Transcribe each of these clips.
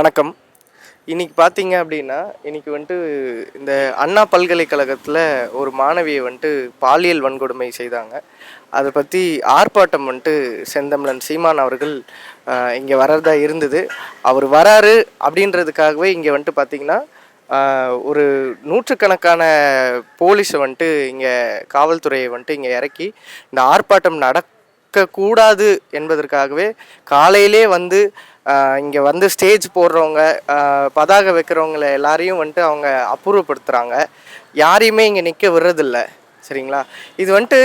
வணக்கம். இன்னைக்கு பார்த்தீங்க அப்படின்னா இன்னைக்கு வந்துட்டு இந்த அண்ணா பல்கலைக்கழகத்தில் ஒரு மாணவியை வந்துட்டு பாலியல் வன்கொடுமை செய்தாங்க. அதை பற்றி ஆர்ப்பாட்டம் வந்துட்டு செந்தமிழன் சீமான் அவர்கள் இங்கே வர்றதா இருந்தது. அவர் வராரு அப்படின்றதுக்காகவே இங்கே வந்துட்டு பார்த்தீங்கன்னா ஒரு நூற்றுக்கணக்கான போலீஸை வந்துட்டு இங்கே காவல்துறையை வந்துட்டு இங்கே இறக்கி இந்த ஆர்ப்பாட்டம் இருக்கக்கூடாது என்பதற்காகவே காலையிலே வந்து இங்கே வந்து ஸ்டேஜ் போடுறவங்க பதாகை வைக்கிறவங்கள எல்லாரையும் வந்துட்டு அவங்க அப்புறப்படுத்துகிறாங்க யாரையுமே இங்கே நிற்க விடுறதில்ல. சரிங்களா? இது வந்துட்டு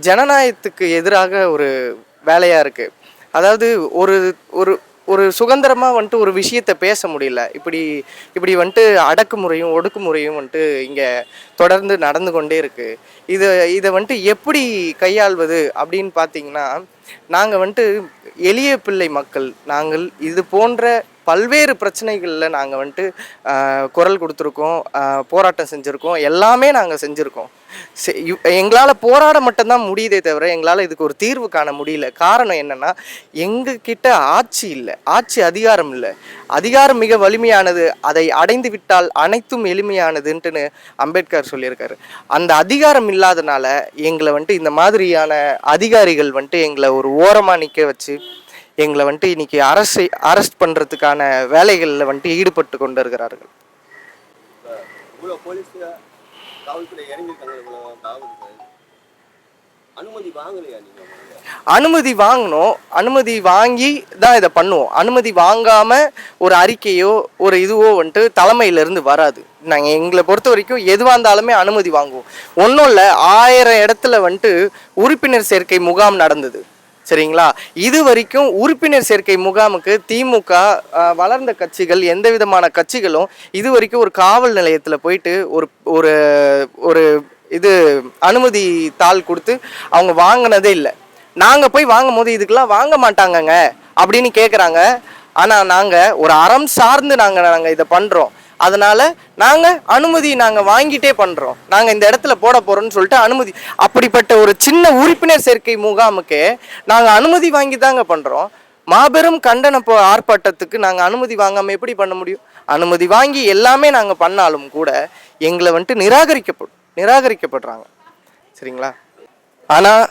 ஜனநாயகத்துக்கு எதிராக ஒரு வேலையாக இருக்குது அதாவது ஒரு ஒரு ஒரு சுதந்திரமாக வந்துட்டு ஒரு விஷயத்தை பேச முடியல. இப்படி இப்படி வந்துட்டு அடக்குமுறையும் ஒடுக்குமுறையும் வந்துட்டு இங்கே தொடர்ந்து நடந்து கொண்டே இருக்குது இதை இதை வந்துட்டு எப்படி கையாள்வது அப்படின்னு பார்த்தீங்கன்னா நாங்கள் வந்துட்டு எளிய பிள்ளை மக்கள். நாங்கள் இது போன்ற பல்வேறு பிரச்சனைகளில் நாங்கள் வந்துட்டு குரல் கொடுத்துருக்கோம் போராட்டம் செஞ்சுருக்கோம். எல்லாமே நாங்கள் செஞ்சுருக்கோம். எங்களால் போராட மட்டும்தான் முடியுதே தவிர எங்களால் இதுக்கு ஒரு தீர்வு காண முடியல. காரணம் என்னென்னா எங்ககிட்ட ஆட்சி இல்லை. ஆட்சி அதிகாரம் இல்லை. அதிகாரம் மிக வலிமையானது. அதை அடைந்து விட்டால் அனைத்தும் எளிமையானதுன்ட்டுன்னு அம்பேத்கர் சொல்லியிருக்காரு. அந்த அதிகாரம் இல்லாதனால எங்களை வந்துட்டு இந்த மாதிரியான அதிகாரிகள் வந்துட்டு எங்களை ஒரு ஓரமாக நிற்க வச்சு எங்களை வந்துட்டு இன்னைக்கு அரசு அரெஸ்ட் பண்ணுறதுக்கான வேலைகளில் வந்துட்டு ஈடுபட்டு கொண்டு இருக்கிறார்கள் அனுமதி வாங்கணும் அனுமதி வாங்கி தான் இதை பண்ணுவோம். அனுமதி வாங்காமல் ஒரு அறிக்கையோ ஒரு இதுவோ வந்துட்டு தலைமையிலேருந்து வராது. நாங்கள் எங்களை பொறுத்த வரைக்கும் எதுவாக இருந்தாலுமே அனுமதி வாங்குவோம். ஒன்றும் இல்லை ஆயிரம் இடத்துல வந்துட்டு உறுப்பினர் சேர்க்கை முகாம் நடந்தது. சரிங்களா? இது வரைக்கும் உறுப்பினர் சேர்க்கை முகாமுக்கு திமுக வளர்ந்த கட்சிகள் எந்த விதமான கட்சிகளும் இது வரைக்கும் ஒரு காவல் நிலையத்தில் போயிட்டு ஒரு ஒரு ஒரு இது அனுமதி தாள் கொடுத்து அவங்க வாங்கினதே இல்லை. நாங்கள் போய் வாங்கும் போது இதுக்கெல்லாம் வாங்க மாட்டாங்கங்க அப்படின்னு கேட்குறாங்க ஆனால் நாங்கள் ஒரு அறம் சார்ந்து நாங்கள் நாங்கள் இதை பண்ணுறோம் அதனால நாங்கள் அனுமதி நாங்கள் வாங்கிட்டே பண்ணுறோம் நாங்கள் இந்த இடத்துல போட போகிறோம்னு சொல்லிட்டு அனுமதி அப்படிப்பட்ட ஒரு சின்ன உறுப்பினர் சேர்க்கை முகாமுக்கு நாங்கள் அனுமதி வாங்கி தாங்க பண்ணுறோம் மாபெரும் கண்டன போ ஆர்ப்பாட்டத்துக்கு நாங்கள் அனுமதி வாங்காமல் எப்படி பண்ண முடியும்? அனுமதி வாங்கி எல்லாமே நாங்கள் பண்ணாலும் கூட எங்களை வந்துட்டு நிராகரிக்கப்படும் நிராகரிக்கப்படுறாங்க. சரிங்களா? ஆனால்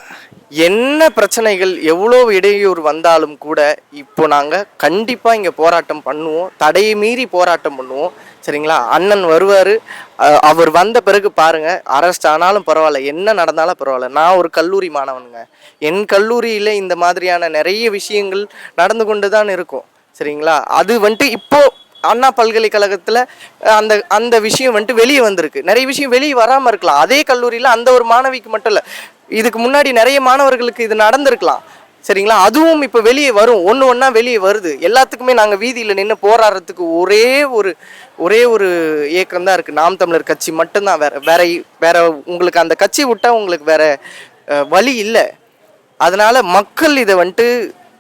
என்ன பிரச்சனைகள் எவ்வளோ இடையூறு வந்தாலும் கூட இப்போ நாங்கள் கண்டிப்பாக இங்கே போராட்டம் பண்ணுவோம். தடையை மீறி போராட்டம் பண்ணுவோம். சரிங்களா? அண்ணன் வருவார். அவர் வந்த பிறகு பாருங்கள் அரெஸ்ட் ஆனாலும் பரவாயில்ல. என்ன நடந்தாலும் பரவாயில்ல. நான் ஒரு கல்லூரி மாணவனுங்க. என் கல்லூரியில் இந்த மாதிரியான நிறைய விஷயங்கள் நடந்து கொண்டு தான் இருக்கும். சரிங்களா? அது வந்துட்டு இப்போது அண்ணா பல்கலைக்கழகத்தில் அந்த அந்த விஷயம் வந்துட்டு வெளியே வந்திருக்கு. நிறைய விஷயம் வெளியே வராமல் இருக்கலாம். அதே கல்லூரியில் அந்த ஒரு மாணவிக்கு மட்டும் இல்லை. இதுக்கு முன்னாடி நிறைய மாணவர்களுக்கு இது நடந்திருக்கலாம். சரிங்களா? அதுவும் இப்போ வெளியே வரும். ஒன்று ஒன்றா வெளியே வருது. எல்லாத்துக்குமே நாங்கள் வீதியில் நின்று போராடுறதுக்கு ஒரே ஒரு ஒரே ஒரு இயக்கம் தான் இருக்குது நாம் தமிழர் கட்சி மட்டும்தான். வேற வேற வேற உங்களுக்கு அந்த கட்சி விட்டால் உங்களுக்கு வேற வழி இல்லை. அதனால மக்கள் இதை வந்துட்டு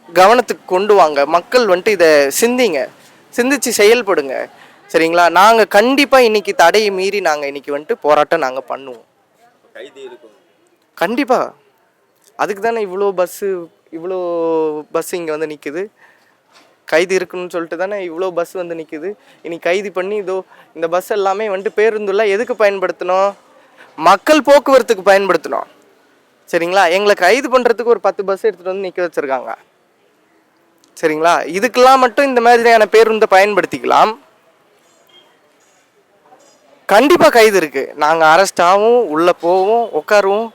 கவனத்துக்கு கொண்டு வாங்க. மக்கள் வந்துட்டு இதை சிந்திங்க. சிந்திச்சு செயல்படுங்க. சரிங்களா? நாங்கள் கண்டிப்பாக இன்னைக்கு தடையை மீறி நாங்கள் இன்னைக்கு வந்துட்டு போராட்டம் நாங்கள் பண்ணுவோம். கண்டிப்பாக அதுக்கு தானே இவ்வளோ பஸ்ஸு இவ்வளோ பஸ் இங்கே வந்து நிற்குது கைது இருக்குன்னு சொல்லிட்டு தானே இவ்வளோ பஸ் வந்து நிற்குது இனி கைது பண்ணி இதோ இந்த பஸ் எல்லாமே வந்துட்டு பேருந்துல எதுக்கு பயன்படுத்தணும் மக்கள் போக்குவரத்துக்கு பயன்படுத்தணும் சரிங்களா? எங்களை கைது பண்ணுறதுக்கு ஒரு பத்து பஸ் எடுத்துகிட்டு வந்து நிற்க வச்சுருக்காங்க. சரிங்களா? இதுக்கெல்லாம் மட்டும் இந்த மாதிரியான பேருந்தை பயன்படுத்திக்கலாம். கண்டிப்பாக கைது இருக்குது நாங்கள் அரெஸ்ட் ஆகும் உள்ளே போவோம் உட்காருவோம்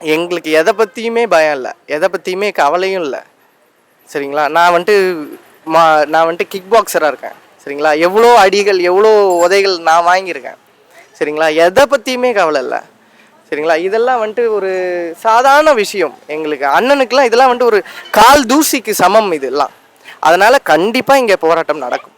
எங்களுக்கு எதை பற்றியுமே பயம் இல்லை. எதை பற்றியுமே கவலையும் இல்லை. சரிங்களா? நான் வந்துட்டு மா நான் வந்துட்டு கிக் பாக்ஸராக இருக்கேன். சரிங்களா? எவ்வளோ அடிகள் எவ்வளோ உதைகள் நான் வாங்கியிருக்கேன். சரிங்களா? எதை பற்றியுமே கவலை இல்லை. சரிங்களா? இதெல்லாம் வந்துட்டு ஒரு சாதாரண விஷயம் எங்களுக்கு. அண்ணனுக்கெல்லாம் இதெல்லாம் வந்துட்டு ஒரு கால் தூசிக்கு சமம் இதெல்லாம். அதனால் கண்டிப்பாக இங்கே போராட்டம் நடக்கும்.